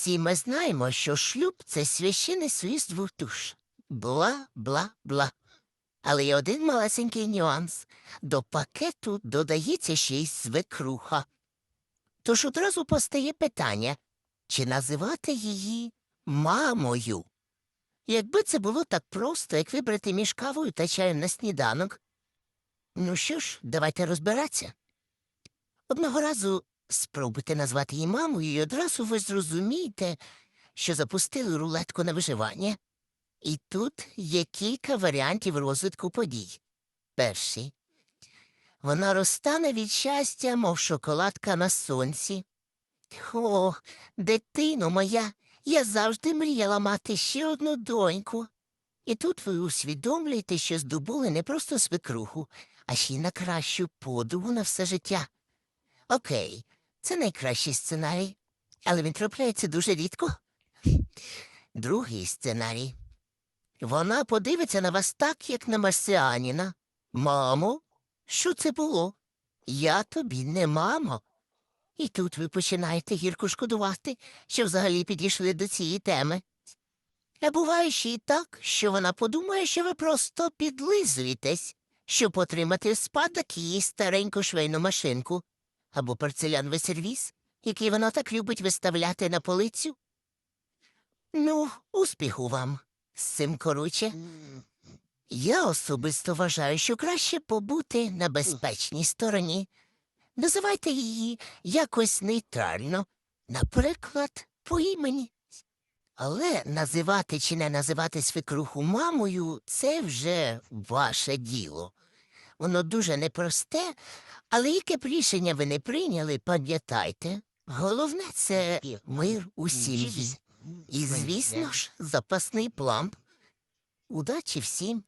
Всі ми знаємо, що шлюб це священний союз двох душ. Бла, бла, бла. Але є один малесенький нюанс. До пакету додається ще й свекруха. Тож одразу постає питання, чи називати її мамою? Якби це було так просто, як вибрати між кавою та чаєм на сніданок. Ну що ж, давайте розбиратися. Одного разу спробуйте назвати її мамою, і одразу ви зрозумієте, що запустили рулетку на виживання. І тут є кілька варіантів розвитку подій. Перший. Вона розтане від щастя, мов шоколадка на сонці. О, дитино моя, я завжди мріяла мати ще одну доньку. І тут ви усвідомлюєте, що здобули не просто свекруху, а ще й на кращу подругу на все життя. Окей, це найкращий сценарій, але він трапляється дуже рідко. Другий сценарій. Вона подивиться на вас так, як на марсіаніна. Мамо, що це було? Я тобі не мамо. І тут ви починаєте гірко шкодувати, що взагалі підійшли до цієї теми. А буває ще й так, що вона подумає, що ви просто підлизуєтесь, щоб отримати спадок її стареньку швейну машинку або порцеляновий сервіз, який вона так любить виставляти на полицю. Ну, успіху вам з цим короче. Я особисто вважаю, що краще побути на безпечній стороні. Називайте її якось нейтрально, наприклад, по імені. Але називати чи не називати свекруху мамою це вже ваше діло. Воно дуже непросте, але яке б рішення ви не прийняли, пам'ятайте. Головне це мир у сім'ї. І, звісно ж, запасний план. Удачі всім.